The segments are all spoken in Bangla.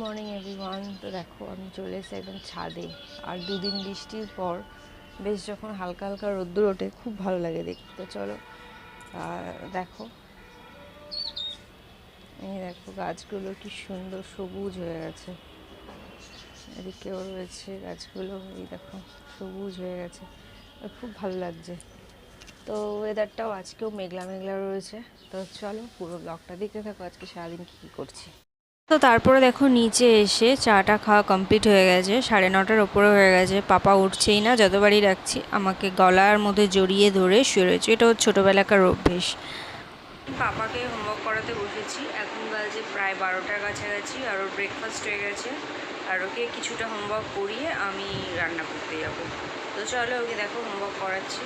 মর্নিং এভরিওয়ান তো দেখো, আমি চলে এসে একদম ছাদে। আর দুদিন বৃষ্টির পর বেশ যখন হালকা হালকা রোদ্দুর ওঠে, খুব ভালো লাগে দেখতে। তো চলো দেখো, এই দেখো গাছগুলো কি সুন্দর সবুজ হয়ে গেছে। এদিকেও রয়েছে গাছগুলো, এই দেখো, সবুজ হয়ে গেছে। খুব ভালো লাগছে। তো ওয়েদারটাও আজকেও মেঘলা মেঘলা রয়েছে। তো চলো, পুরো ব্লগটা দেখতে থাকো। আজকে সারাদিন কী কী করছি। তো তারপরে দেখো নিচে এসে চাটা খাওয়া কমপ্লিট হয়ে গেছে। সাড়ে নটার ওপরে হয়ে গেছে। পাপা উঠছেই না, যতবারই রাখছি আমাকে গলার মধ্যে জড়িয়ে ধরে শুয়ে রয়েছে। এটা ওর ছোটোবেলাকার অভ্যেস। পাপাকে হোমওয়ার্ক করাতে বসেছি। এখন বাজে প্রায় বারোটার কাছাকাছি আর ওর ব্রেকফাস্ট হয়ে গেছে। আর ওকে কিছুটা হোমওয়ার্ক করিয়ে আমি রান্না করতে যাব। তো চলো ওকে দেখো হোমওয়ার্ক করাচ্ছি।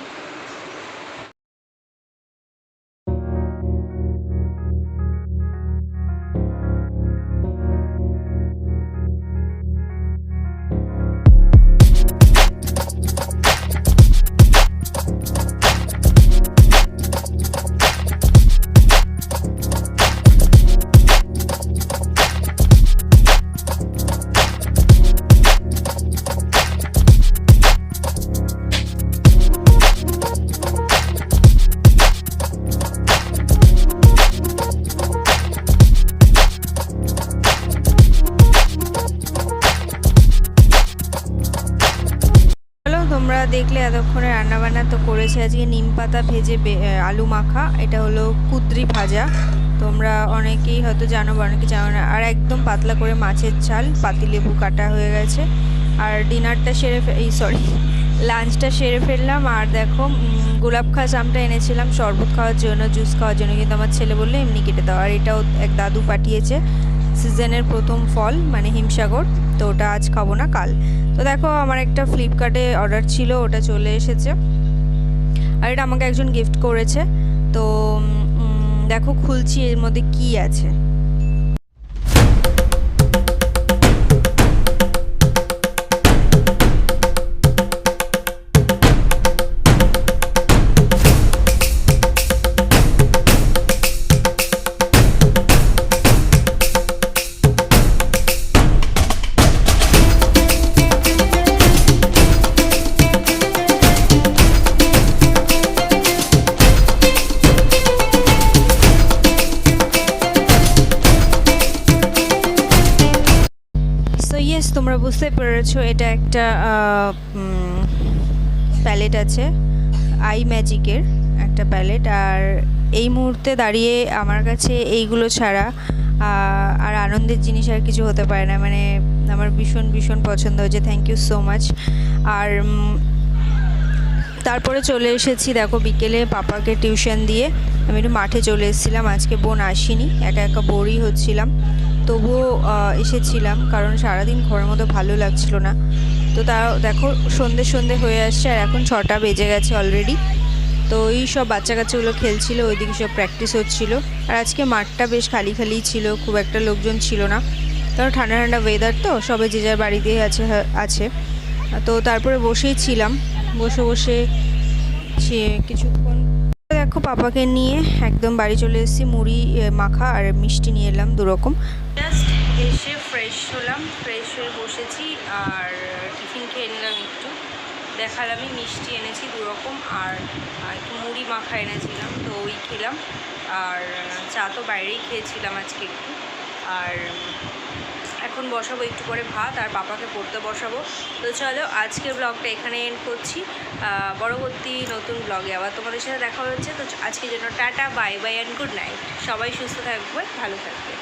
তোমরা দেখলে এতক্ষণে রান্নাবান্না তো করেছে। আজকে নিম পাতা ভেজে আলু মাখা। এটা হলো কুদ্রি ভাজা। তোমরা অনেকেই হয়তো জানো বা অনেকে জানো না। আর একদম পাতলা করে মাছের ঝাল। পাতিলেবু কাটা হয়ে গেছে। আর ডিনারটা সেরে এই সরি লাঞ্চটা সেরে ফেললাম। আর দেখো গোলাপ খাস আমটা এনেছিলাম। শরবত খাওয়ার জন্য, জুস খাওয়ার জন্য। কিন্তু আমার ছেলে বললে, এমনি কেটে দাও। আর এটাও এক দাদু পাঠিয়েছে। সিজনের প্রথম ফল মানে হিমসাগর, তো ওটা আজ খাব না, কাল। তো দেখো, আমার একটা ফ্লিপকার্টে অর্ডার ছিল, ওটা চলে এসেছে। আর এটা আমাকে একজন গিফট করেছে। তো দেখো, খুলছি, এর মধ্যে কি আছে? ইয়েস তোমরা বুঝতে পেরেছ, এটা একটা প্যালেট আছে আই ম্যাজিকের একটা প্যালেট আর এই মুহূর্তে দাঁড়িয়ে আমার কাছে এইগুলো ছাড়া আর আনন্দের জিনিস আর কিছু হতে পারে না মানে আমার ভীষণ ভীষণ পছন্দ হয়েছে থ্যাংক ইউ সো মাচ আর তারপরে চলে এসেছি, দেখো, বিকেলে পাপাকে টিউশন দিয়ে, আমি একটু মাঠে চলে এসেছিলাম, আজকে বোন আসিনি, একা একা বোরই হচ্ছিলাম। তবুও এসেছিলাম। কারণ সারাদিন ঘরের মতো ভালো লাগছিল না। তো তা দেখো, সন্ধে সন্ধে হয়ে আসছে আর এখন ছটা বেজে গেছে অলরেডি তো এই সব বাচ্চা কাচ্চাগুলো খেলছিল, ওইদিকে সব প্র্যাকটিস হচ্ছিল। আর আজকে মাঠটা বেশ খালি খালি ছিল, খুব একটা লোকজন ছিল না। কারণ ঠান্ডা ঠান্ডা ওয়েদার তো, সবে যে যার বাড়িতেই আছে আছে। তো তারপরে বসেই ছিলাম। বসে বসে কিছুক্ষণ দেখো, পাপাকে নিয়ে একদম বাড়ি চলে এসেছি, মুড়ি মাখা আর মিষ্টি নিয়ে এলাম দুরকম। জাস্ট এসে ফ্রেশ হলাম ফ্রেশ হয়ে বসেছি আর টিফিন খেয়ে নিলাম একটু। দেখালামই, মিষ্টি এনেছি দুরকম আর আর একটু মুড়ি, মাখা এনেছিলাম, তো ওই খেলাম। আর চা তো বাইরেই খেয়েছিলাম আজকে একটু। আর এখন বসাবো একটু পরে ভাত, আর পাপাকে পড়তে বসাবো। তো চলো, আজকের ব্লগটা এখানে এন্ড করছি। পরবর্তী নতুন ব্লগে আবার তোমাদের সাথে দেখা হচ্ছে। তো আজকের জন্য tata bye bye and good night সবাই সুস্থ থাকবে, ভালো থাকবে।